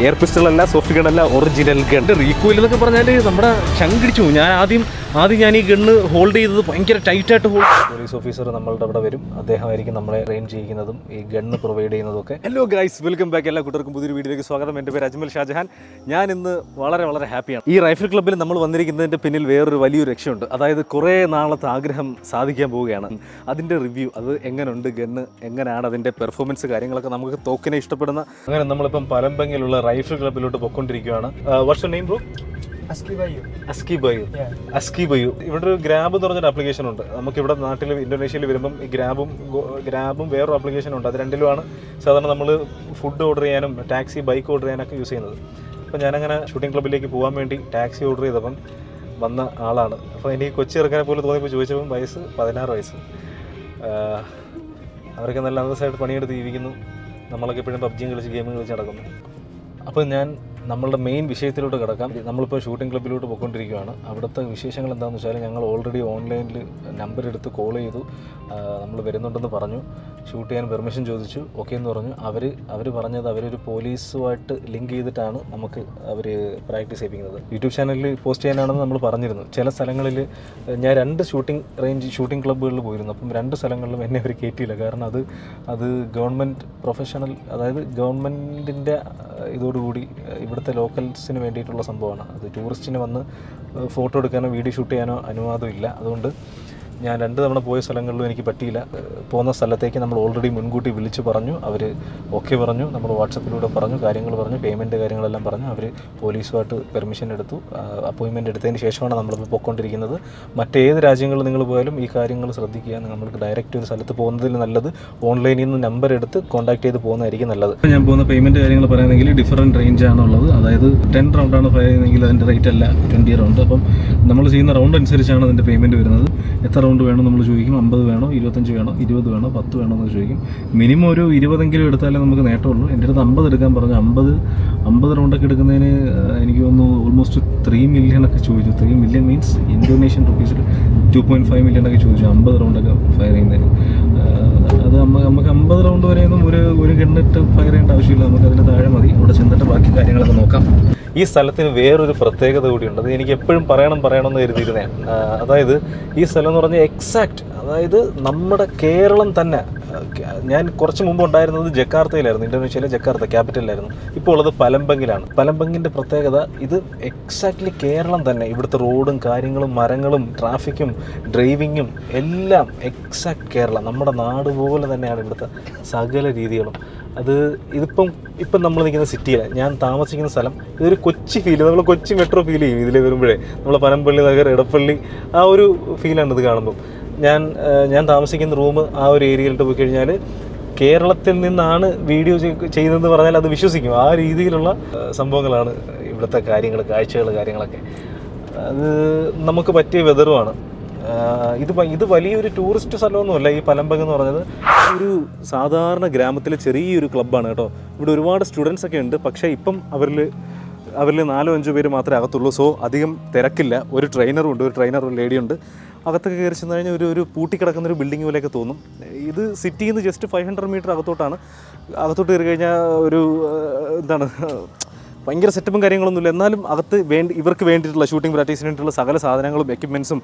Air pistol അല്ല soft gun അല്ല original gun recoil എന്നൊക്കെ പറഞ്ഞാൽ നമ്മുടെ ചങ്കിടിച്ചു ഞാൻ ആദ്യം ആദ്യം ഞാൻ ഈ ഗണ്ണ് ഹോൾഡ് ചെയ്തത് ഭയങ്കര ടൈറ്റായിട്ട് ഹോൾഡ് പോലീസ് ഓഫീസർ നമ്മളുടെ അവിടെ വരും. അദ്ദേഹമായിരിക്കും നമ്മളെ ട്രെയിൻ ചെയ്യിക്കുന്നതും ഈ ഗണ്ണ് പ്രൊവൈഡ് ചെയ്യുന്നതും ഒക്കെ ഹലോ ഗൈസ് വെൽക്കം ബാക്ക് എല്ലാ കൂട്ടർക്കും പുതിയൊരു വീഡിയോയിലേക്ക് സ്വാഗതം. എന്റെ പേര് അജ്മൽ ഷാജഹാൻ. ഞാൻ ഇന്ന് വളരെ വളരെ ഹാപ്പിയാണ് ഈ റൈഫിൾ ക്ലബ്ബിൽ നമ്മൾ വന്നിരിക്കുന്നതിന്റെ പിന്നിൽ വേറൊരു വലിയൊരു ലക്ഷ്യമുണ്ട് അതായത് കുറേ നാളത്തെ ആഗ്രഹം സാധിക്കാൻ പോവുകയാണ്. അതിന്റെ റിവ്യൂ അത് എങ്ങനെയുണ്ട് ഗണ്ണ്? എങ്ങനെയാണ് അതിന്റെ പെർഫോമൻസ് കാര്യങ്ങളൊക്കെ നമുക്ക് തോക്കിനെ ഇഷ്ടപ്പെടുന്ന അങ്ങനെ നമ്മളിപ്പം പലമ്പങ്ങിലുള്ള റൈഫിൾ ക്ലബ്ബിലോട്ട് പൊക്കൊണ്ടിരിക്കുകയാണ് വർഷം നെയിം ബ്രോ അസ്കി ബയു ഇവിടെ ഒരു ഗ്രാബ് എന്ന് പറഞ്ഞൊരു ആപ്ലിക്കേഷൻ ഉണ്ട്. നമുക്ക് ഇവിടെ നാട്ടിൽ ഇന്തോനേഷ്യയിൽ വരുമ്പം ഈ ഗ്രാബും ഗ്രാബും വേറൊരു ആപ്ലിക്കേഷൻ ഉണ്ട്. അത് രണ്ടിലുമാണ്. സാധാരണ നമ്മൾ ഫുഡ് ഓർഡർ ചെയ്യാനും ടാക്സി ബൈക്ക് ഓർഡർ ചെയ്യാനൊക്കെ യൂസ് ചെയ്യുന്നത്. അപ്പോൾ ഞാനങ്ങനെ ഷൂട്ടിംഗ് ക്ലബ്ബിലേക്ക് പോകാൻ വേണ്ടി ടാക്സി ഓർഡർ ചെയ്തപ്പം വന്ന ആളാണ്. അപ്പോൾ എനിക്ക് കൊച്ചി ഇറക്കാനെ പോലെ തോന്നിയപ്പോൾ ചോദിച്ചപ്പം വയസ്സ് പതിനാറ് വയസ്സ്. അവരൊക്കെ നല്ല അന്തസ്സായിട്ട് പണിയെടുത്ത് ജീവിക്കുന്നു. നമ്മളൊക്കെ എപ്പോഴും പബ്ജിയും കളിച്ച് ഗെയിമും കളിച്ച് നടക്കുന്നു. അപ്പോൾ ഞാൻ നമ്മളുടെ മെയിൻ വിഷയത്തിലോട്ട് കിടക്കാം. നമ്മളിപ്പോൾ ഷൂട്ടിംഗ് ക്ലബ്ബിലോട്ട് പോയിക്കൊണ്ടിരിക്കുകയാണ്. അവിടുത്തെ വിശേഷങ്ങൾ എന്താണെന്ന് വെച്ചാൽ ഞങ്ങൾ ഓൾറെഡി ഓൺലൈനിൽ നമ്പർ എടുത്ത് കോൾ ചെയ്തു. നമ്മൾ വരുന്നുണ്ടെന്ന് പറഞ്ഞു. ഷൂട്ട് ചെയ്യാൻ പെർമിഷൻ ചോദിച്ചു. ഓക്കെ എന്ന് പറഞ്ഞു. അവർ അവർ പറഞ്ഞത് അവരൊരു പോലീസുമായിട്ട് ലിങ്ക് ചെയ്തിട്ടാണ് നമുക്ക് അവർ പ്രാക്ടീസ് ചെയ്യിപ്പിക്കുന്നത്. യൂട്യൂബ് ചാനലിൽ പോസ്റ്റ് ചെയ്യാനാണെന്ന് നമ്മൾ പറഞ്ഞിരുന്നു. ചില സ്ഥലങ്ങളിൽ ഞാൻ രണ്ട് ഷൂട്ടിംഗ് റേഞ്ച് ഷൂട്ടിംഗ് ക്ലബ്ബുകളിൽ പോയിരുന്നു. അപ്പം രണ്ട് സ്ഥലങ്ങളിലും എന്നെ അവർ കയറ്റിയില്ല കാരണം അത് അത് ഗവൺമെന്റ് പ്രൊഫഷണൽ അതായത് ഗവൺമെന്റിന്റെ ഇതോടുകൂടി അഹ് ഇവിടുത്തെ ലോക്കൽസിന് വേണ്ടിയിട്ടുള്ള സംഭവമാണ്. അത് ടൂറിസ്റ്റിന് വന്ന് ഫോട്ടോ എടുക്കാനോ വീഡിയോ ഷൂട്ട് ചെയ്യാനോ അനുവാദമില്ല. അതുകൊണ്ട് ഞാൻ രണ്ട് തവണ പോയ സ്ഥലങ്ങളിലും എനിക്ക് പറ്റിയില്ല. പോകുന്ന സ്ഥലത്തേക്ക് നമ്മൾ ഓൾറെഡി മുൻകൂട്ടി വിളിച്ച് പറഞ്ഞു. അവർ ഓക്കെ പറഞ്ഞു. നമ്മൾ വാട്സപ്പിലൂടെ പറഞ്ഞു. കാര്യങ്ങൾ പറഞ്ഞു. പേയ്മെന്റ് കാര്യങ്ങളെല്ലാം പറഞ്ഞു. അവർ പോലീസുമായിട്ട് പെർമിഷൻ എടുത്തു. അപ്പോയിൻമെന്റ് എടുത്തതിന് ശേഷമാണ് നമ്മളിപ്പോൾ പൊയ്ക്കൊണ്ടിരിക്കുന്നത്. മറ്റേത് രാജ്യങ്ങളിൽ നിങ്ങൾ പോയാലും ഈ കാര്യങ്ങൾ ശ്രദ്ധിക്കുക. നമ്മൾക്ക് ഡയറക്റ്റ് ഒരു സ്ഥലത്ത് പോകുന്നതിൽ നല്ലത് ഓൺലൈനിൽ നിന്ന് നമ്പർ എടുത്ത് കോൺടാക്ട് ചെയ്ത് പോകുന്നതായിരിക്കും നല്ലത്. ഞാൻ പോകുന്ന പേയ്മെന്റ് കാര്യങ്ങൾ പറയുകയാണെങ്കിൽ ഡിഫറന്റ് റേഞ്ച് ആണുള്ളത് അതായത് ടെൻ റൗണ്ടാണ് ഫയർ ചെയ്യുന്നതെങ്കിൽ അതിന്റെ റേറ്റ് അല്ല. ട്വന്റി റൗണ്ട് അപ്പം നമ്മൾ ചെയ്യുന്ന റൗണ്ട് അനുസരിച്ചാണ് അതിന്റെ പേയ്മെന്റ് വരുന്നത്. എത്ര റൗണ്ട് വേണം നമ്മൾ ചോദിക്കും? അമ്പത് വേണോ? ഇരുപത്തഞ്ച് വേണോ? ഇരുപത് വേണോ? പത്ത് വേണോ എന്ന് ചോദിക്കും. മിനിമം ഒരു ഇരുപതെങ്കിലും എടുത്താലേ നമുക്ക് നേട്ടമുള്ളൂ. എന്റെ അടുത്ത് അമ്പത് എടുക്കാൻ പറഞ്ഞു. അമ്പത് അമ്പത് റൗണ്ടൊക്കെ എടുക്കുന്നതിന് എനിക്ക് തോന്നുന്നു ഓൾമോസ്റ്റ് ത്രീ മില്യൺ ഒക്കെ ചോദിച്ചു. ത്രീ മില്യൺ മീൻസ് ഇൻഡോനേഷ്യൻ റുപ്പീസിൽ ടു പോയിന്റ് ഫൈവ് മില്യൺ ഒക്കെ ചോദിച്ചു അമ്പത് റൗണ്ടൊക്കെ ഫയർ ചെയ്യുന്നതിന്. അത് നമുക്ക് അമ്പത് റൗണ്ട് വരെയൊന്നും ഒരു ഒരു ഗണ്ണിട്ട് ഫയർ ചെയ്യേണ്ട ആവശ്യമില്ല. നമുക്ക് അതിന് താഴെ മതി. ഇവിടെ ചെന്നിട്ട് ബാക്കി കാര്യങ്ങളൊക്കെ നോക്കാം. ഈ സ്ഥലത്തിന് വേറൊരു പ്രത്യേകത കൂടിയുണ്ട്. അത് എനിക്ക് എപ്പോഴും പറയണം പറയണം എന്ന് കരുതിയിരുന്നേ അതായത് ഈ സ്ഥലം എന്ന് പറഞ്ഞാൽ എക്സാക്ട് അതായത് നമ്മുടെ കേരളം തന്നെ ഞാൻ കുറച്ച് മുമ്പ് ഉണ്ടായിരുന്നത് ജക്കാർത്തയിലായിരുന്നു ഇന്തോനേഷ്യയിലെ ജക്കാർത്ത ക്യാപിറ്റലിലായിരുന്നു. ഇപ്പോൾ ഉള്ളത് പലമ്പങ്ങിലാണ് പലമ്പങ്ങിന്റെ പ്രത്യേകത ഇത് എക്സാക്ട്ലി കേരളം തന്നെ. ഇവിടുത്തെ റോഡും കാര്യങ്ങളും മരങ്ങളും ട്രാഫിക്കും ഡ്രൈവിങ്ങും എല്ലാം എക്സാക്ട് കേരളം. നമ്മുടെ നാട് പോലെ തന്നെയാണ് ഇവിടുത്തെ സകല രീതികളും. അത് ഇതിപ്പം ഇപ്പം നമ്മൾ നിൽക്കുന്ന സിറ്റിയിലാണ് ഞാൻ താമസിക്കുന്ന സ്ഥലം ഇതൊരു കൊച്ചി ഫീൽ നമ്മൾ കൊച്ചി മെട്രോ ഫീൽ ചെയ്യും ഇതിൽ വരുമ്പോഴേ. നമ്മൾ പനമ്പള്ളി നഗർ ഇടപ്പള്ളി ആ ഒരു ഫീലാണ് ഇത് കാണുമ്പോൾ ഞാൻ ഞാൻ താമസിക്കുന്ന റൂം ആ ഒരു ഏരിയയിലോട്ട് പോയി കഴിഞ്ഞാൽ കേരളത്തിൽ നിന്നാണ് വീഡിയോ ചെയ്യുന്നതെന്ന് പറഞ്ഞാൽ അത് വിശ്വസിക്കും. ആ രീതിയിലുള്ള സംഭവങ്ങളാണ് ഇവിടുത്തെ കാര്യങ്ങൾ കാഴ്ചകൾ കാര്യങ്ങളൊക്കെ. അത് നമുക്ക് പറ്റിയ വെതറുമാണ്. ഇത് ഇത് വലിയൊരു ടൂറിസ്റ്റ് സ്ഥലമൊന്നുമല്ല. ഈ പലമ്പകം എന്ന് പറഞ്ഞത് ഒരു സാധാരണ ഗ്രാമത്തിലെ ചെറിയൊരു ക്ലബ്ബാണ് കേട്ടോ. ഇവിടെ ഒരുപാട് സ്റ്റുഡൻസ് ഒക്കെ ഉണ്ട്. പക്ഷേ ഇപ്പം അവരിൽ അവരിൽ നാലോ അഞ്ചോ പേര് മാത്രമേ അകത്തുള്ളൂ. സോ അധികം തിരക്കില്ല. ഒരു ട്രെയിനറും ഉണ്ട്. ഒരു ട്രെയിനർ ഒരു ലേഡി ഉണ്ട്. അകത്തൊക്കെ കയറി ചെന്ന് കഴിഞ്ഞാൽ ഒരു ഒരു പൂട്ടിക്കിടക്കുന്ന ഒരു ബിൽഡിംഗ് പോലെയൊക്കെ തോന്നും. ഇത് സിറ്റിയിൽ നിന്ന് ജസ്റ്റ് ഫൈവ് ഹൺഡ്രഡ് മീറ്റർ അകത്തോട്ടാണ്. അകത്തോട്ട് കയറി കഴിഞ്ഞാൽ ഒരു എന്താണ് ഭയങ്കര സെറ്റപ്പും കാര്യങ്ങളൊന്നുമില്ല എന്നാലും അകത്ത് വേണ്ടി ഇവർക്ക് വേണ്ടിയിട്ടുള്ള ഷൂട്ടിംഗ് പ്രാക്ടീസിന് വേണ്ടിയിട്ടുള്ള സകല സാധനങ്ങളും എക്യുപ്മെൻസും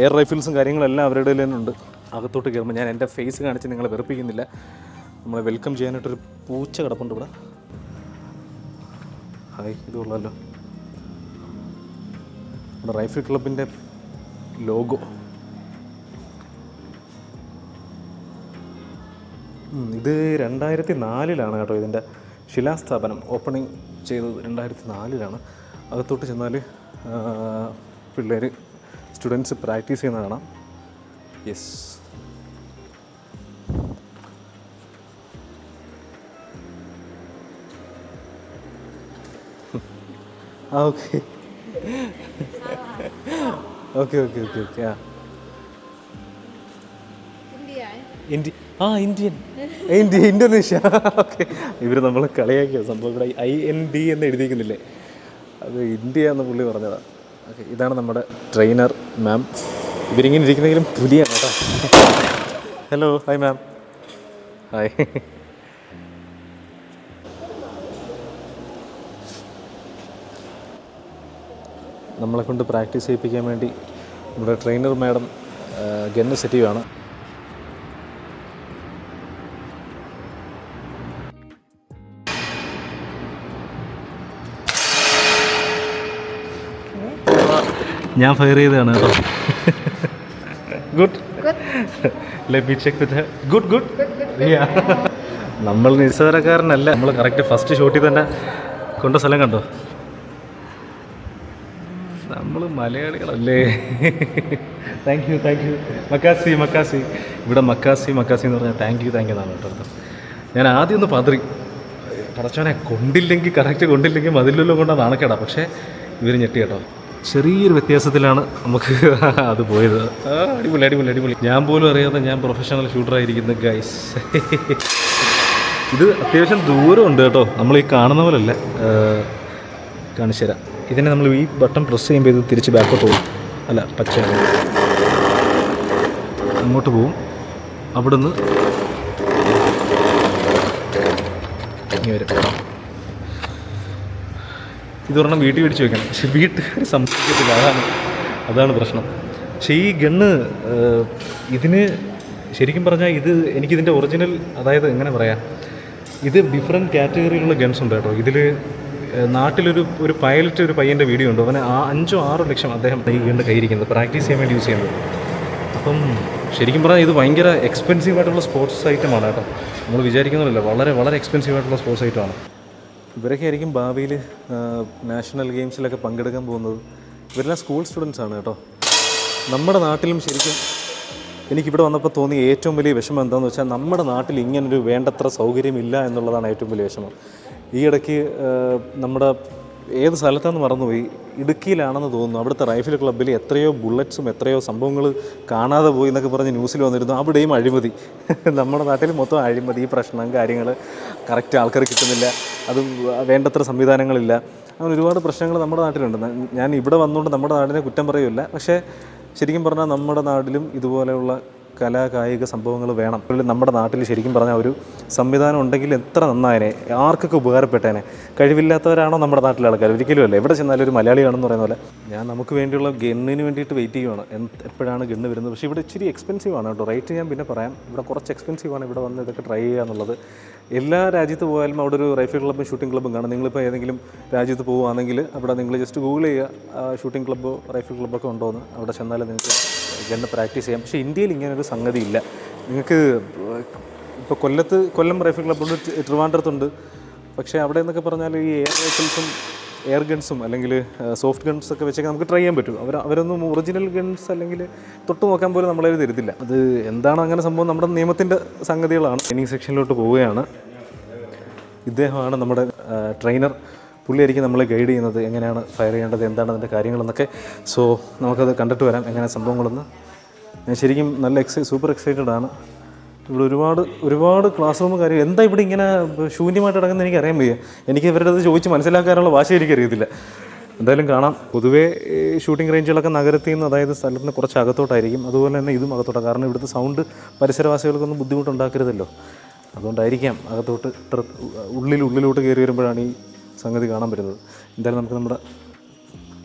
എയർ റൈഫിൾസും കാര്യങ്ങളെല്ലാം അവരുടെ ഉണ്ട് അകത്തോട്ട് കയറുമ്പോൾ ഞാൻ എന്റെ ഫേസ് കാണിച്ച് നിങ്ങളെ വെറുപ്പിക്കുന്നില്ല. നമ്മളെ വെൽക്കം ചെയ്യാനായിട്ടൊരു പൂച്ച കിടപ്പുണ്ട് ഇവിടെ. ഹായ് ഇതുള്ളല്ലോ നമ്മുടെ റൈഫിൾ ക്ലബിന്റെ ലോഗോ. ഇത് രണ്ടായിരത്തി നാലിലാണ് കേട്ടോ ഇതിന്റെ ശിലാസ്ഥാപനം. ഓപ്പണിംഗ് ചെയ്തത് രണ്ടായിരത്തി നാലിലാണ് അകത്തോട്ട് ചെന്നാൽ പിള്ളേർ സ്റ്റുഡൻസ് പ്രാക്ടീസ് ചെയ്യുന്ന കാണാം. Yes okay okay okay okay okay ആ ഇന്ത്യ ആ ഇന്ത്യൻ. India Indonesia. ഓക്കെ ഇവർ നമ്മളെ കളിയാക്കിയ സംഭവം ഇവിടെ ഐ എൻ ഡി എന്ന് എഴുതിയിരിക്കുന്നില്ലേ? അത് ഇന്ത്യ എന്ന് പുള്ളി പറഞ്ഞതാണ് ഓക്കെ ഇതാണ് നമ്മുടെ ട്രെയിനർ മാം ഇവരിങ്ങനെ ഇരിക്കുന്നെങ്കിലും പുതിയ കേട്ടോ. ഹലോ ഹായ് മാം ഹായ് നമ്മളെ കൊണ്ട് പ്രാക്ടീസ് ചെയ്യിപ്പിക്കാൻ വേണ്ടി നമ്മുടെ ട്രെയിനർ മാഡം ഗന്ന സെറ്റീവാണ് ഞാൻ ഫയർ ചെയ്തതാണ് കേട്ടോ. Good let me check with good good നമ്മൾ നിസ്സാരക്കാരനല്ല. നമ്മൾ കറക്റ്റ് ഫസ്റ്റ് ഷോട്ടിൽ തന്നെ കൊണ്ട സ്ഥലം കണ്ടോ? നമ്മൾ മലയാളികളല്ലേ? താങ്ക് യു താങ്ക് യു മക്കാസി മക്കാസി. ഇവിടെ മക്കാസി മക്കാസി എന്ന് പറഞ്ഞാൽ താങ്ക് യു താങ്ക് യു എന്നാണ് കേട്ടോ ഞാൻ ആദ്യം ഒന്ന് പതറി. പടച്ചോനെ കൊണ്ടില്ലെങ്കിൽ കറക്റ്റ് കൊണ്ടില്ലെങ്കിൽ മതിലല്ലോ കൊണ്ടാണ് നാണക്കേടാ. പക്ഷേ ഇവർ ഞെട്ടി കേട്ടോ. ചെറിയൊരു വ്യത്യാസത്തിലാണ് നമുക്ക് അത് പോയത്. അടിപൊളി അടിപൊളി അടിപൊളി. ഞാൻ പോലും അറിയാതെ ഞാൻ പ്രൊഫഷണൽ ഷൂട്ടറായിരിക്കുന്ന ഗൈസ് ഇത് അത്യാവശ്യം ദൂരമുണ്ട് കേട്ടോ. നമ്മൾ ഈ കാണുന്ന പോലല്ല. കാണിച്ചു തരാം ഇതിനെ നമ്മൾ ഈ ബട്ടൺ പ്രസ് ചെയ്യുമ്പോൾ ഇത് തിരിച്ച് ബാക്കോട്ട് പോകും. അല്ല പച്ച അങ്ങോട്ട് പോവും അവിടുന്ന് ഇനി വരും. ഇതൊരെണ്ണം വീട്ടിൽ പിടിച്ച് വെക്കണം. പക്ഷെ വീട്ടുകാർ സംസാരിക്കത്തില്ല അതാണ് അതാണ് പ്രശ്നം. പക്ഷേ ഈ ഗണ്ണ് ഇതിന് ശരിക്കും പറഞ്ഞാൽ ഇത് എനിക്കിതിന്റെ ഒറിജിനൽ അതായത് എങ്ങനെ പറയാം ഇത് ഡിഫറെന്റ് കാറ്റഗറിയിലുള്ള ഗൺസ് ഉണ്ട് കേട്ടോ. ഇതിൽ നാട്ടിലൊരു ഒരു പൈലറ്റ് ഒരു പയ്യന്റെ വീഡിയോ ഉണ്ട്. അവന് ആ അഞ്ചോ ആറോ ലക്ഷം അദ്ദേഹം ഗണ്ണ് കയ്യിരിക്കുന്നത് പ്രാക്ടീസ് ചെയ്യാൻ വേണ്ടി യൂസ് ചെയ്യുന്നത് അപ്പം ശരിക്കും പറഞ്ഞാൽ ഇത് ഭയങ്കര എക്സ്പെൻസീവ് ആയിട്ടുള്ള സ്പോർട്സ് ഐറ്റമാണ് കേട്ടോ. നമ്മൾ വിചാരിക്കുന്നില്ല വളരെ വളരെ എക്സ്പെൻസീവ് ആയിട്ടുള്ള സ്പോർട്സ് ഐറ്റമാണ് ഇവരൊക്കെ ആയിരിക്കും ഭാവിയിൽ നാഷണൽ ഗെയിംസിലൊക്കെ പങ്കെടുക്കാൻ പോകുന്നത്. ഇവരെല്ലാം സ്കൂൾ സ്റ്റുഡൻസ് ആണ് കേട്ടോ. നമ്മുടെ നാട്ടിലും ശരിക്കും എനിക്കിവിടെ വന്നപ്പോൾ തോന്നിയ ഏറ്റവും വലിയ വിഷമം എന്താണെന്ന് വെച്ചാൽ നമ്മുടെ നാട്ടിൽ ഇങ്ങനൊരു വേണ്ടത്ര സൗകര്യമില്ല എന്നുള്ളതാണ് ഏറ്റവും വലിയ വിഷമം. ഈ ഇടയ്ക്ക് നമ്മുടെ ഏത് സ്ഥലത്താണെന്ന് മറന്നുപോയി. ഇടുക്കിയിലാണെന്ന് തോന്നുന്നു. അവിടുത്തെ റൈഫിൾ ക്ലബ്ബിൽ എത്രയോ ബുള്ളറ്റ്സും എത്രയോ സംഭവങ്ങൾ കാണാതെ പോയി എന്നൊക്കെ പറഞ്ഞ് ന്യൂസിൽ വന്നിരുന്നു. അവിടെയും അഴിമതി. നമ്മുടെ നാട്ടിൽ മൊത്തം അഴിമതി ഈ പ്രശ്നം കാര്യങ്ങൾ. കറക്റ്റ് ആൾക്കാർ കിട്ടുന്നില്ല. അത് വേണ്ടത്ര സംവിധാനങ്ങളില്ല. അങ്ങനെ ഒരുപാട് പ്രശ്നങ്ങൾ നമ്മുടെ നാട്ടിലുണ്ട്. ഞാൻ ഇവിടെ വന്നുകൊണ്ട് നമ്മുടെ നാടിനെ കുറ്റം പറയുമില്ല പക്ഷേ ശരിക്കും പറഞ്ഞാൽ നമ്മുടെ നാട്ടിലും ഇതുപോലെയുള്ള കലാ കായിക സംഭവങ്ങൾ വേണം. നമ്മുടെ നാട്ടിൽ ശരിക്കും പറഞ്ഞാൽ ഒരു സംവിധാനം ഉണ്ടെങ്കിൽ എത്ര നന്നായനെ ആർക്കൊക്കെ ഉപകാരപ്പെട്ടേനെ. കഴിവില്ലാത്തവരാണോ നമ്മുടെ നാട്ടിലെ ആൾക്കാർ ഒരിക്കലും അല്ല. എവിടെ ചെന്നാലും ഒരു മലയാളിയാണെന്ന് പറയുന്ന പോലെ. ഞാൻ നമുക്ക് വേണ്ടിയുള്ള ഗണ്ണിന് വേണ്ടിയിട്ട് വെയിറ്റ് ചെയ്യുവാണ്. എപ്പോഴാണ് ഗണ്ണ് വരുന്നത്? പക്ഷേ ഇവിടെ ഇച്ചിരി എക്സ്പെൻസീവ് ആണ് കേട്ടോ. റേറ്റ് ഞാൻ പിന്നെ പറയാം. ഇവിടെ കുറച്ച് എക്സ്പെൻസീവ് ആണ് ഇവിടെ വന്ന് ഇതൊക്കെ ട്രൈ ചെയ്യുക എന്നുള്ളത്. എല്ലാ രാജ്യത്ത് പോയാലും അവിടെ ഒരു റൈഫിൾ ക്ലബ്ബും ഷൂട്ടിംഗ് ക്ലബ്ബും കാണും. നിങ്ങളിപ്പോൾ ഏതെങ്കിലും രാജ്യത്ത് പോവുകയാണെങ്കിൽ അവിടെ നിങ്ങൾ ജസ്റ്റ് ഗൂഗിൾ ചെയ്യുക ഷൂട്ടിംഗ് ക്ലബ്ബോ റൈഫിൾ ക്ലബ്ബൊക്കെ ഉണ്ടോ എന്ന് അവിടെ ചെന്നാൽ നിങ്ങൾക്ക് ഗണ്ണ് പ്രാക്ടീസ് ചെയ്യാം. പക്ഷേ ഇന്ത്യയിൽ ഇങ്ങനൊരു ഇല്ല. നിങ്ങൾക്ക് ഇപ്പോൾ കൊല്ലത്ത് കൊല്ലം റൈഫിൾ ക്ലബ്ബുണ്ട് ട്രിവാൻഡ്രത്തുണ്ട് പക്ഷേ അവിടെ എന്നൊക്കെ പറഞ്ഞാൽ ഈ എയർ റൈഫിൾസും എയർ ഗൺസും അല്ലെങ്കിൽ സോഫ്റ്റ് ഗൺസ് ഒക്കെ വെച്ചൊക്കെ നമുക്ക് ട്രൈ ചെയ്യാൻ പറ്റും. അവർ അവരൊന്നും ഒറിജിനൽ ഗൺസ് അല്ലെങ്കിൽ തൊട്ട് നോക്കാൻ പോലും നമ്മളെ തരത്തില്ല. അത് എന്താണ് അങ്ങനെ സംഭവം നമ്മുടെ നിയമത്തിന്റെ സംഗതികളാണ്. ട്രെയിനിങ് സെക്ഷനിലോട്ട് പോവുകയാണ്. ഇദ്ദേഹമാണ് നമ്മുടെ ട്രെയിനർ പുള്ളിയായിരിക്കും നമ്മളെ ഗൈഡ് ചെയ്യുന്നത്. എങ്ങനെയാണ് ഫയർ ചെയ്യേണ്ടത് എന്താണ് അതിന്റെ കാര്യങ്ങളെന്നൊക്കെ. സോ നമുക്കത് കണ്ടിട്ട് വരാം. എങ്ങനെ സംഭവങ്ങളെന്ന്. ഞാൻ ശരിക്കും നല്ല എക്സൈ സൂപ്പർ എക്സൈറ്റഡ് ആണ്. ഇവിടെ ഒരുപാട് ഒരുപാട് ക്ലാസ് റൂം കാര്യം. എന്താ ഇവിടെ ഇങ്ങനെ ശൂന്യമായിട്ട് കിടക്കുന്നത് എനിക്ക് അറിയാൻ വയ്യ. എനിക്ക് ഇവരുടെ അത് ചോദിച്ച് മനസ്സിലാക്കാനുള്ള ഭാഷ എനിക്കറിയത്തില്ല. എന്തായാലും കാണാം. പൊതുവേ ഷൂട്ടിംഗ് റേഞ്ചുകളൊക്കെ നഗരത്തിൽ നിന്ന് അതായത് സ്ഥലത്തിന് കുറച്ച് അകത്തോട്ടായിരിക്കും. അതുപോലെ തന്നെ ഇതും അകത്തോട്ടാണ് കാരണം ഇവിടുത്തെ സൗണ്ട് പരിസരവാസികൾക്കൊന്നും ബുദ്ധിമുട്ടുണ്ടാക്കരുതല്ലോ. അതുകൊണ്ടായിരിക്കാം അകത്തോട്ട് ഉള്ളിൽ ഉള്ളിലോട്ട് കയറി വരുമ്പോഴാണ് ഈ സംഗതി കാണാൻ പറ്റുന്നത്. എന്തായാലും നമുക്ക് നമ്മുടെ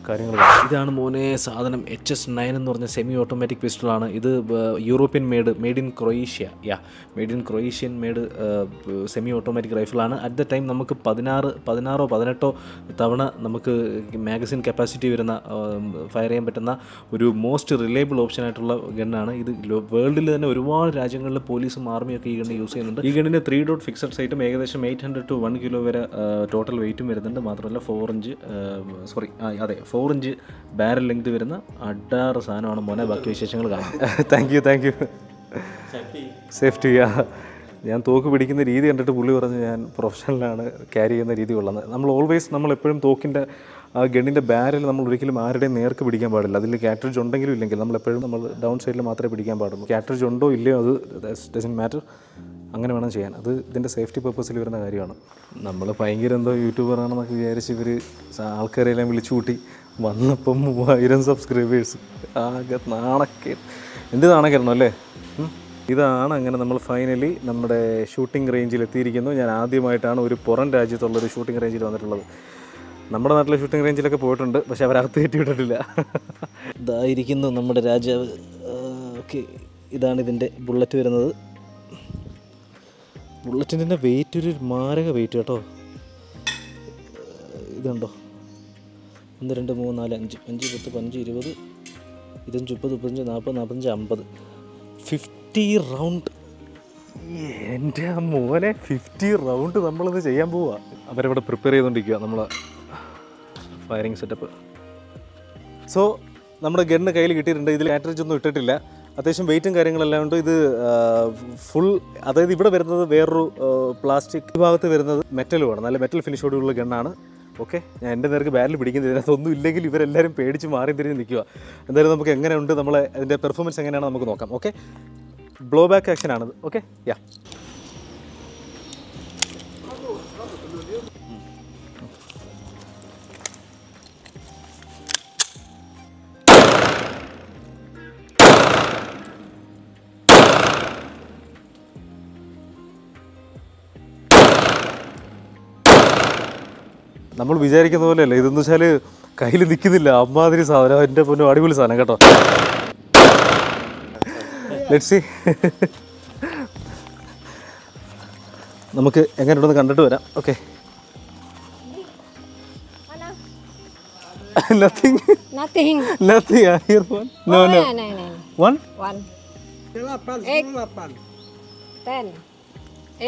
കാര്യങ്ങൾ ഇതാണ് മോനെ സാധനം എച്ച് എസ് നയൻ എന്ന് പറഞ്ഞ സെമി ഓട്ടോമാറ്റിക് പിസ്റ്റളാണ് ഇത് European made made in Croatia yeah made in Croatian made semi automatic റൈഫിളാണ് at the time നമുക്ക് പതിനാറ് പതിനാറോ പതിനെട്ടോ തവണ നമുക്ക് മാഗസിൻ കപ്പാസിറ്റി വരുന്ന ഫയർ ചെയ്യാൻ പറ്റുന്ന ഒരു മോസ്റ്റ് റിലയബിൾ ഓപ്ഷൻ ആയിട്ടുള്ള ഗണ്ണാണ് ഇത് വേൾഡിൽ തന്നെ ഒരുപാട് രാജ്യങ്ങളിൽ പോലീസും ആർമിയും ഒക്കെ ഈ ഗണ്ണ് യൂസ് ചെയ്യുന്നുണ്ട്. ഈ ഗണ്ണിന്റെ ത്രീ ഡോട്ട് ഫിക്സഡ് സൈറ്റും ഏകദേശം eight hundred to one kilo വരെ ടോട്ടൽ വെയിറ്റും വരുന്നുണ്ട്. മാത്രമല്ല ഫോർ ഇഞ്ച് സോറി അതെ ഫോർ ഇഞ്ച് ബാരൽ ലെങ്ത് വരുന്ന അഡാറ് സാധനമാണ് മോനെ. ബാക്കി വിശേഷങ്ങൾ കാണാം. Thank you thank you safety ഞാൻ തോക്ക് പിടിക്കുന്ന രീതി കണ്ടിട്ട് പുള്ളി പറഞ്ഞ് ഞാൻ പ്രൊഫഷണലാണ് ക്യാരി ചെയ്യുന്ന രീതി കൊള്ളുന്നത് നമ്മൾ ഓൾവേസ് നമ്മൾ എപ്പോഴും തോക്കിന്റെ ആ ഗണ്ണിന്റെ ബാരൽ നമ്മൾ ഒരിക്കലും ആരുടെയും നേർക്ക് പിടിക്കാൻ പാടില്ല. അതിൽ കാറ്ററിജ് ഉണ്ടെങ്കിലും ഇല്ലെങ്കിൽ നമ്മൾ എപ്പോഴും നമ്മൾ ഡൗൺ സൈഡിൽ മാത്രമേ പിടിക്കാൻ പാടുള്ളൂ. കാറ്ററിജ് ഉണ്ടോ ഇല്ലയോ അത് ഡസൻ മാറ്റർ അങ്ങനെ വേണം ചെയ്യാൻ. അത് ഇതിന്റെ സേഫ്റ്റി പർപ്പസിൽ വരുന്ന കാര്യമാണ്. നമ്മൾ ഭയങ്കര എന്തോ യൂട്യൂബറാണെന്നൊക്കെ വിചാരിച്ച് ഇവർ ആൾക്കാരെല്ലാം വിളിച്ചു കൂട്ടി വന്നപ്പം മൂവായിരം സബ്സ്ക്രൈബേഴ്സ് ആകെ നാണക്കേട്. എന്ത് നാണക്കേടണം അല്ലേ? ഇതാണ് അങ്ങനെ നമ്മൾ ഫൈനലി നമ്മുടെ ഷൂട്ടിംഗ് റേഞ്ചിൽ എത്തിയിരിക്കുന്നു. ഞാൻ ആദ്യമായിട്ടാണ് ഒരു പുറം രാജ്യത്തുള്ളൊരു ഷൂട്ടിംഗ് റേഞ്ചിൽ വന്നിട്ടുള്ളത്. നമ്മുടെ നാട്ടിലെ ഷൂട്ടിംഗ് റേഞ്ചിലൊക്കെ പോയിട്ടുണ്ട് പക്ഷെ അവരകത്ത് കയറ്റി വിട്ടിട്ടില്ല. ഇതായിരിക്കുന്നു നമ്മുടെ രാജാവ്. ഓക്കെ. ഇതാണ് ഇതിന്റെ ബുള്ളറ്റ് വരുന്നത്. ബുള്ളറ്റിന്റെ വെയിറ്റ് ഒരു മാരക വെയിറ്റ് കേട്ടോ. ഇതുണ്ടോ? ഒന്ന് രണ്ട് മൂന്ന് നാല് അഞ്ച്. അഞ്ച് പത്ത് പതിനഞ്ച് ഇരുപത് ഇരുപത്തഞ്ച് മുപ്പത് മുപ്പത്തഞ്ച് നാൽപ്പത് നാൽപ്പത്തഞ്ച് അമ്പത്. Fifty round. എന്റെ മോനെ ഫിഫ്റ്റി റൗണ്ട് നമ്മളിത് ചെയ്യാൻ പോവാ. അവരവിടെ പ്രിപ്പയർ ചെയ്തുകൊണ്ടിരിക്കുക നമ്മൾ ഫയറിങ് സെറ്റപ്പ്. സോ നമ്മുടെ ഗണ്ണ് കയ്യിൽ കിട്ടിയിട്ടുണ്ട്. ഇതിൽ കാറ്ററേജ് ഒന്നും ഇട്ടിട്ടില്ല. അത്യാവശ്യം വെയിറ്റും കാര്യങ്ങളെല്ലാം ഉണ്ട്. ഇത് ഫുൾ അതായത് ഇവിടെ വരുന്നത് വേറൊരു പ്ലാസ്റ്റിക് ഭാഗത്ത് വരുന്നത് മെറ്റലുമാണ് നല്ല മെറ്റൽ ഫിനിഷോടുള്ള ഗണ്ണാണ്. ഓക്കെ? ഞാൻ എന്റെ നേർക്ക് ബാരൽ പിടിക്കുന്നത് ഇതിനകത്തൊന്നും ഇല്ലെങ്കിൽ ഇവരെല്ലാവരും പേടിച്ച് മാറി തിരിഞ്ഞ് നിൽക്കുക. എന്തായാലും നമുക്ക് എങ്ങനെയുണ്ട് നമ്മളെ അതിന്റെ പെർഫോമൻസ് എങ്ങനെയാണ് നമുക്ക് നോക്കാം. ഓക്കെ? ബ്ലോ ബാക്ക് ആക്ഷൻ ആണത്. ഓക്കെ? യാ നമ്മൾ വിചാരിക്കുന്ന പോലെയല്ല. ഇതെന്ന് വെച്ചാൽ കയ്യിൽ നിൽക്കുന്നില്ല അമ്മാതിരി സാധനം. എന്റെ പൊന്നു അടിപൊളി സാധനം കേട്ടോ. ലെറ്റ്സി നമുക്ക് എങ്ങനെയുണ്ടെന്ന് കണ്ടിട്ട് വരാം. Okay nothing Nothing. Nothing here one? No no no. yeah, no, one One. Eight. Ten.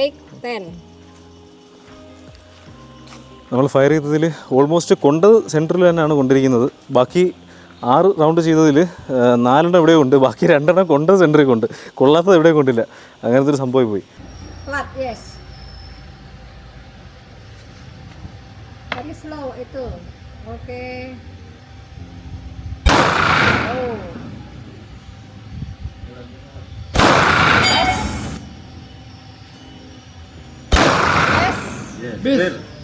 Eight. Ten. നമ്മൾ ഫയർ ചെയ്തതിൽ ഓൾമോസ്റ്റ് കൊണ്ടത് സെന്ററിൽ തന്നെയാണ് കൊണ്ടിരിക്കുന്നത്. ബാക്കി ആറ് റൗണ്ട് ചെയ്തതിൽ നാലെണ്ണം എവിടെയോ ഉണ്ട്. ബാക്കി രണ്ടെണ്ണം കൊണ്ടത് സെന്ററിൽ കൊണ്ട്. കൊള്ളാത്തത് എവിടെയും കൊണ്ടില്ല. അങ്ങനത്തെ ഒരു സംഭവം പോയി. Bill. yes. Very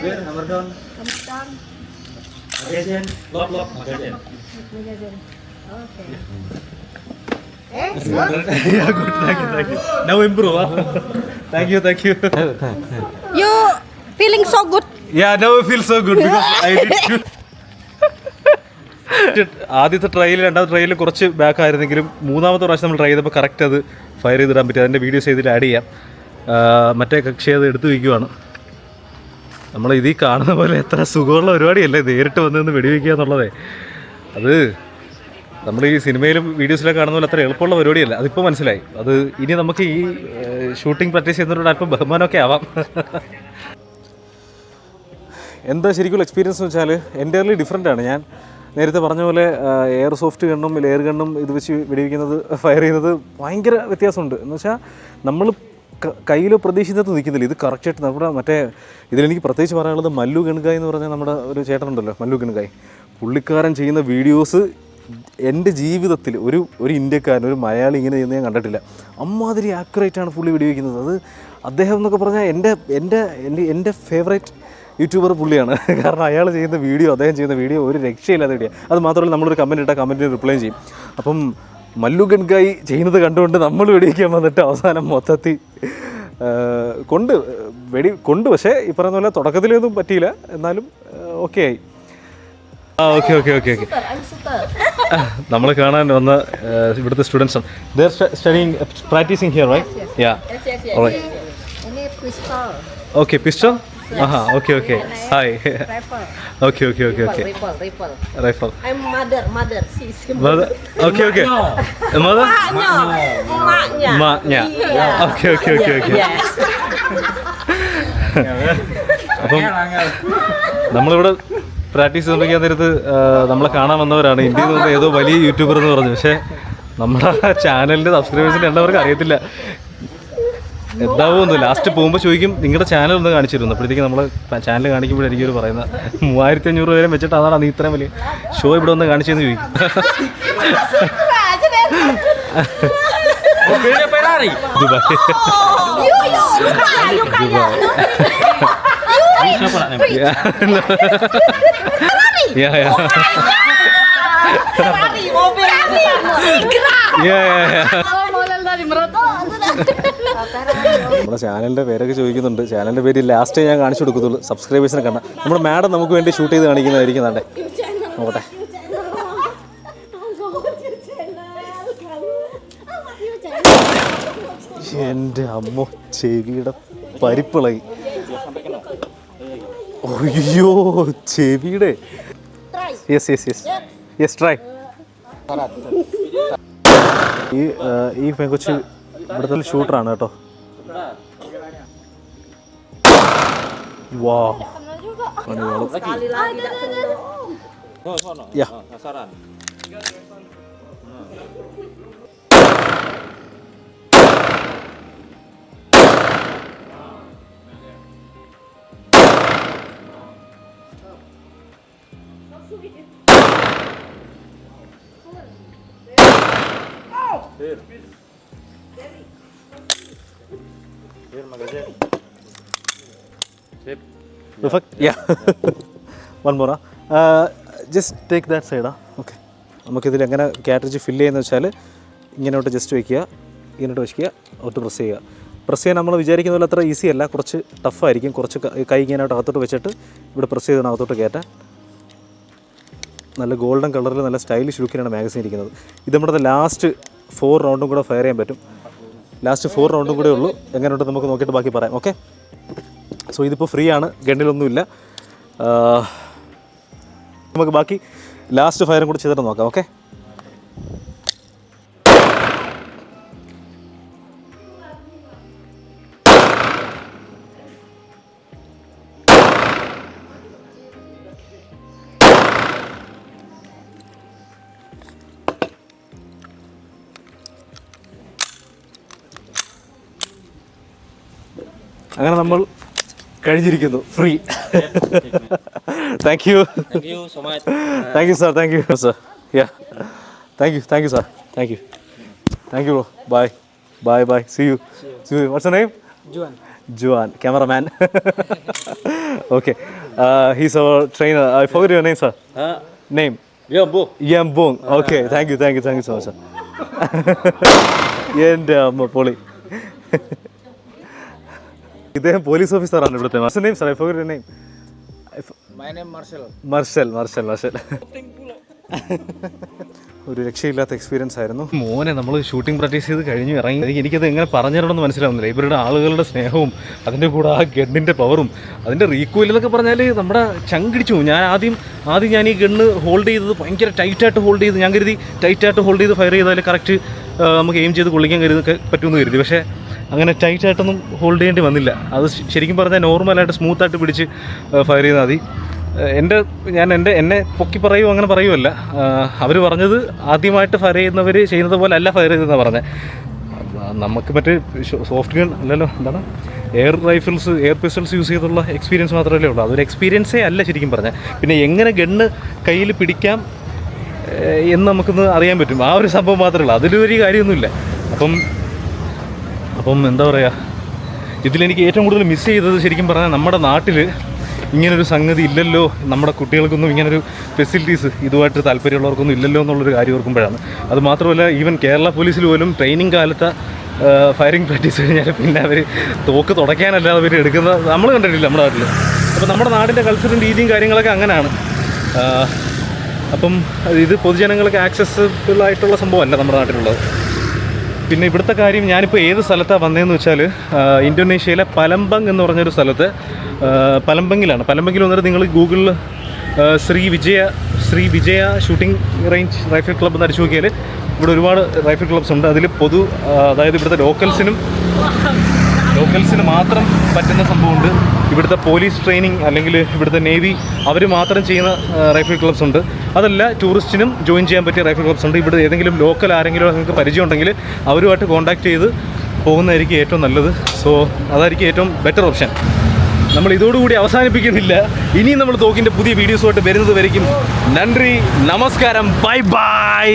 slow itu. Okay. Oh. Yes. Yes. Down. Magazine. Okay. Now improve thank you thank you You feeling so good? Yeah now feel so good because I ആദ്യത്തെ ട്രയൽ രണ്ടാമത്തെ ട്രയൽ കുറച്ച് back ആയിരുന്നെങ്കിലും മൂന്നാമത്തെ പ്രാവശ്യം നമ്മൾ try ചെയ്തപ്പോൾ correct അത് fire ചെയ്തിടാൻ പറ്റി അതിന്റെ വീഡിയോസ് ചെയ്തിട്ട് ആഡ് ചെയ്യാം മറ്റേ കക്ഷി അത് എടുത്തു വയ്ക്കുവാണ് നമ്മൾ ഇതിൽ കാണുന്ന പോലെ എത്ര സുഖമുള്ള പരിപാടിയല്ലേ? നേരിട്ട് വന്ന് നിന്ന് വെടിവെക്കുക എന്നുള്ളതേ. അത് നമ്മൾ ഈ സിനിമയിലും വീഡിയോസിലൊക്കെ കാണുന്ന പോലെ അത്ര എളുപ്പമുള്ള പരിപാടിയല്ല. അതിപ്പോൾ മനസ്സിലായി. അത് ഇനി നമുക്ക് ഈ ഷൂട്ടിംഗ് പ്രാക്ടീസ് ചെയ്യുന്നതിനോട് അല്പം ബഹുമാനമൊക്കെ ആവാം. എന്താ ശരിക്കുള്ള എക്സ്പീരിയൻസ് എന്ന് വെച്ചാൽ എന്റയർലി ഡിഫറെന്റ് ആണ്. ഞാൻ നേരത്തെ പറഞ്ഞ പോലെ എയർ സോഫ്റ്റ് ഗണ്ണും ലെയർ ഗണ്ണും ഇത് വെച്ച് വെടിവെക്കുന്നത് ഫയർ ചെയ്യുന്നത് ഭയങ്കര വ്യത്യാസമുണ്ട്. എന്ന് വെച്ചാൽ നമ്മൾ കയ്യിൽ പ്രതീക്ഷിച്ചത് നിൽക്കുന്നില്ല. ഇത് കറക്റ്റായിട്ട് നമ്മുടെ മറ്റേ ഇതിലെനിക്ക് പ്രത്യേകിച്ച് പറയാനുള്ളത് മല്ലു ഗണുകായ് എന്ന് പറഞ്ഞാൽ നമ്മുടെ ഒരു ചേട്ടനുണ്ടല്ലോ മല്ലു ഗണുകായ് പുള്ളിക്കാരൻ ചെയ്യുന്ന വീഡിയോസ് എന്റെ ജീവിതത്തിൽ ഒരു ഒരു ഇന്ത്യക്കാരൻ ഒരു മലയാളി ഇങ്ങനെ ചെയ്യുന്നത് ഞാൻ കണ്ടിട്ടില്ല. അമ്മാതിരി ആക്യുറേറ്റ് ആണ് വീഡിയോ വയ്ക്കുന്നത് അത് അദ്ദേഹം എന്നൊക്കെ പറഞ്ഞാൽ എന്റെ എന്റെ എന്റെ എന്റെ ഫേവറേറ്റ് യൂട്യൂബർ പുള്ളിയാണ്. കാരണം അയാൾ ചെയ്യുന്ന വീഡിയോ അദ്ദേഹം ചെയ്യുന്ന വീഡിയോ ഒരു രക്ഷയില്ലാതെ വീഡിയോ അത് മാത്രമല്ല നമ്മളൊരു കമന്റ് ഇട്ടാൽ കമന്റിന് റിപ്ലൈ ചെയ്യും. അപ്പം മല്ലു ഗൺഗായി ചെയ്യുന്നത് കണ്ടുകൊണ്ട് നമ്മൾ വെടിവെക്കാൻ വന്നിട്ട് അവസാനം മൊത്തത്തിൽ കൊണ്ട് വെടി കൊണ്ട് പക്ഷേ ഈ പറയുന്ന പോലെ തുടക്കത്തിലൊന്നും പറ്റിയില്ല. എന്നാലും ഓക്കെ ആയി ആ ഓക്കെ ഓക്കെ ഓക്കെ ഓക്കെ. നമ്മൾ കാണാൻ വന്ന ഇവിടുത്തെ students studying practicing here right yeah. Okay pistol Aaha okay okay hi Rifle. Okay okay okay okay Rifle. Rifle. Rifle. I'm mother. Mother. Sis. Okay okay mother Emaknya. മാ okay okay okay okay Yes. അപ്പം നമ്മളിവിടെ practice ചെയ്തിരിക്കാൻ നേരത്ത് നമ്മളെ കാണാൻ വന്നവരാണ് ഇന്ത്യയിൽ നിന്ന് ഏതോ വലിയ യൂട്യൂബർ എന്ന് പറഞ്ഞു പക്ഷേ നമ്മുടെ ചാനലിന്റെ സബ്സ്ക്രൈബേഴ്സിന്റെ എണ്ണവർക്ക് അറിയത്തില്ല എന്താവുമെന്ന് ലാസ്റ്റ് പോകുമ്പോൾ ചോദിക്കും നിങ്ങളുടെ ചാനൽ ഒന്ന് കാണിച്ചിരുന്നു? അപ്പോഴത്തേക്ക് നമ്മൾ ചാനൽ കാണിക്കുമ്പോഴായിരിക്കും ഒരു പറയുന്നത് മൂവായിരത്തി അഞ്ഞൂറ് പേരെ വെച്ചിട്ട് അതാണ് നീ ഇത്രയും വലിയ ഷോ ഇവിടെ ഒന്ന് കാണിച്ചെന്ന് ചോദിക്കും. Dubai Dubai. Yeah, നമ്മുടെ ചാനലിന്റെ പേരൊക്കെ ചോദിക്കുന്നുണ്ട്. ചാനലിന്റെ പേര് ലാസ്റ്റ് ഞാൻ കാണിച്ചു കൊടുക്കത്തുള്ളൂ. സബ്സ്ക്രൈബേഴ്സിനെ കണ്ട. നമ്മുടെ മാഡം നമുക്ക് വേണ്ടി ഷൂട്ട് ചെയ്ത് കാണിക്കുന്നതായിരിക്കും നോക്കട്ടെ. എന്റെ അമ്മ ചെവിയുടെ പരിപ്പിളകി അയ്യോ ചെവിയുടെ. Yes yes yes yes try ഈ ഈ പെങ്കൊച്ച് ഇവിടുത്തെ ഷൂട്ടറാണ് കേട്ടോ. വാ. യാ. Perfect. Yeah. One more. Uh, just take that side. Ah. Okay. നമുക്കിതിൽ എങ്ങനെ കാറ്ററിജ് ഫില്ല് ചെയ്യുന്നത് വെച്ചാൽ ഇങ്ങനോട്ട് ജസ്റ്റ് വയ്ക്കുക ഇങ്ങോട്ട് വയ്ക്കുക ഒട്ട് പ്രസ് ചെയ്യുക പ്രസ് ചെയ്യാൻ നമ്മൾ വിചാരിക്കുന്ന പോലെ അത്ര ഈസി അല്ല കുറച്ച് ടഫായിരിക്കും കുറച്ച് കൈ ഇങ്ങനോട്ട് അകത്തോട്ട് വെച്ചിട്ട് ഇവിടെ പ്രസ് ചെയ്ത് അകത്തോട്ട് കയറ്റാൻ നല്ല ഗോൾഡൻ കളറിൽ നല്ല സ്റ്റൈലിഷ് ലുക്കിലാണ് മാഗസിൻ ഇരിക്കുന്നത് ഇത് നമ്മുടെ ലാസ്റ്റ് ഫോർ റൗണ്ടും കൂടെ ഫയർ ചെയ്യാൻ പറ്റും ലാസ്റ്റ് ഫോർ റൗണ്ടും കൂടെ ഉള്ളൂ എങ്ങനെയുണ്ട് നമുക്ക് നോക്കിയിട്ട് ബാക്കി പറയാം ഓക്കെ സോ ഇതിപ്പോൾ ഫ്രീ ആണ് ഗണ്ണിലൊന്നുമില്ല നമുക്ക് ബാക്കി ലാസ്റ്റ് ഫയറും കൂടി ചെയ്തിട്ട് നോക്കാം ഓക്കെ അങ്ങനെ നമ്മൾ കഴിഞ്ഞിരിക്കുന്നു. Free thank you Thank you so much. Thank you sir thank you sir yeah thank you thank you sir thank you thank you bro bye bye bye see you see you what's name Juan. Juan cameraman okay he's our trainer I for your name sir Huh? Name Yeah, bu. യം ബോങ് okay thank you thank you thank you so much sir എന്റെ അമ്മ പൊളി ഇദ്ദേഹം police ഓഫീസറാണ് ഇവിടുത്തെ. Name sir name. Marshall Marshall Marshall ഒരു രക്ഷയില്ലാത്ത experience ആയിരുന്നു. മോനെ നമ്മൾ ഷൂട്ടിംഗ് പ്രാക്ടീസ് ചെയ്ത് കഴിഞ്ഞു ഇറങ്ങി. എനിക്ക് എനിക്കത് എങ്ങനെ പറഞ്ഞിടണമെന്ന് മനസ്സിലാവുന്നില്ല. ഇവരുടെ ആളുകളുടെ സ്നേഹവും അതിന്റെ കൂടെ ആ ഗണ്ണിന്റെ പവറും അതിന്റെ റീക്കോയിലെന്നൊക്കെ എന്നൊക്കെ പറഞ്ഞാൽ നമ്മുടെ ചങ്കിടിച്ചു ഞാൻ ആദ്യം ആദ്യം ഞാൻ ഈ ഗണ്ണ് ഹോൾഡ് ചെയ്തത് ഭയങ്കര ടൈറ്റായിട്ട് ഹോൾഡ് ചെയ്ത് ഞാൻ കരുതി ടൈറ്റായിട്ട് ഹോൾഡ് ചെയ്ത് ഫയർ ചെയ്താൽ കറക്റ്റ് നമുക്ക് എയിം ചെയ്ത് കൊള്ളിക്കാൻ കരുതി പറ്റുമെന്ന് കരുതി. പക്ഷേ അങ്ങനെ ടൈറ്റായിട്ടൊന്നും ഹോൾഡ് ചെയ്യേണ്ടി വന്നില്ല. അത് ശരിക്കും പറഞ്ഞാൽ നോർമലായിട്ട് സ്മൂത്തായിട്ട് പിടിച്ച് ഫയർ ചെയ്താൽ മതി. എന്റെ ഞാൻ എന്റെ എന്നെ പൊക്കി പറയുമോ അങ്ങനെ പറയുമല്ല അവർ പറഞ്ഞത് ആദ്യമായിട്ട് ഫയർ ചെയ്യുന്നവർ ചെയ്യുന്നത് പോലെ അല്ല ഫയർ ചെയ്തതെന്നാണ് പറഞ്ഞത് നമുക്ക് മറ്റേ സോഫ്റ്റ് ഗൺ അല്ലല്ലോ എന്താണ്? Air rifles air pistols use ചെയ്തുള്ള എക്സ്പീരിയൻസ് മാത്രമല്ലേ ഉള്ളൂ. അതൊരു എക്സ്പീരിയൻസേ അല്ല ശരിക്കും പറഞ്ഞാൽ പിന്നെ എങ്ങനെ ഗണ്ണ് കയ്യിൽ പിടിക്കാം എന്ന് നമുക്കൊന്ന് അറിയാൻ പറ്റും. ആ ഒരു സംഭവം മാത്രമേ ഉള്ളൂ. അതിലൊരു കാര്യമൊന്നുമില്ല. അപ്പം അപ്പം എന്താ പറയുക ഇതിലെനിക്ക് ഏറ്റവും കൂടുതൽ മിസ് ചെയ്തത് ശരിക്കും പറഞ്ഞാൽ നമ്മുടെ നാട്ടിൽ ഇങ്ങനൊരു സംഗതി ഇല്ലല്ലോ നമ്മുടെ കുട്ടികൾക്കൊന്നും ഇങ്ങനൊരു ഫെസിലിറ്റീസ് ഇതുമായിട്ട് താല്പര്യമുള്ളവർക്കൊന്നും ഇല്ലല്ലോ എന്നുള്ളൊരു കാര്യം ഓർക്കുമ്പോഴാണ്. അത് മാത്രമല്ല ഈവൻ കേരള പോലീസിൽ പോലും ട്രെയിനിങ് കാലത്തെ ഫയറിംഗ് പ്രാക്ടീസ് കഴിഞ്ഞാൽ പിന്നെ അവർ തോക്ക് തുടയ്ക്കാനല്ലാതെ അവർ എടുക്കുന്ന നമ്മൾ കണ്ടിട്ടില്ല നമ്മുടെ നാട്ടിൽ അപ്പോൾ നമ്മുടെ നാടിന്റെ കൾച്ചറും രീതിയും കാര്യങ്ങളൊക്കെ അങ്ങനെയാണ് അപ്പം ഇത് പൊതുജനങ്ങൾക്ക് ആക്സസിബിൾ ആയിട്ടുള്ള സംഭവമല്ല നമ്മുടെ നാട്ടിലുള്ളത്. പിന്നെ ഇവിടുത്തെ കാര്യം ഞാനിപ്പോൾ ഏത് സ്ഥലത്താണ് വന്നതെന്ന് വെച്ചാൽ ഇന്തോനേഷ്യയിലെ പലമ്പങ് എന്ന് പറഞ്ഞൊരു സ്ഥലത്ത് പലമ്പങ്ങിലാണ് പലമ്പങ്ങിൽ വന്നിട്ട് നിങ്ങൾ ഗൂഗിളിൽ Sri Vijaya Sri Vijaya shooting range rifle club എന്ന് അടിച്ചു നോക്കിയാൽ ഇവിടെ ഒരുപാട് റൈഫിൾ ക്ലബ്സ് ഉണ്ട്. അതിൽ പൊതു അതായത് ഇവിടുത്തെ ലോക്കൽസിനും ലോക്കൽസിന് മാത്രം പറ്റുന്ന സംഭവമുണ്ട്. ഇവിടുത്തെ പോലീസ് ട്രെയിനിങ് അല്ലെങ്കിൽ ഇവിടുത്തെ നേവി അവർ മാത്രം ചെയ്യുന്ന റൈഫിൾ ക്ലബ്സ് ഉണ്ട്. അതല്ല ടൂറിസ്റ്റിനും ജോയിൻ ചെയ്യാൻ പറ്റിയ റൈഫിൾ ക്ലബ്സ് ഉണ്ട്. ഇവിടെ ഏതെങ്കിലും ലോക്കൽ ആരെങ്കിലും നിങ്ങൾക്ക് പരിചയം ഉണ്ടെങ്കിൽ അവരുമായിട്ട് കോൺടാക്ട് ചെയ്ത് പോകുന്നതായിരിക്കും ഏറ്റവും നല്ലത്. സോ അതായിരിക്കും ഏറ്റവും ബെറ്റർ ഓപ്ഷൻ നമ്മൾ ഇതോടുകൂടി അവസാനിപ്പിക്കുന്നില്ല. ഇനിയും നമ്മൾ തോക്കിന്റെ പുതിയ വീഡിയോസുമായിട്ട് വരുന്നത് വരയ്ക്കും. നന്ദി നമസ്കാരം. Bye bye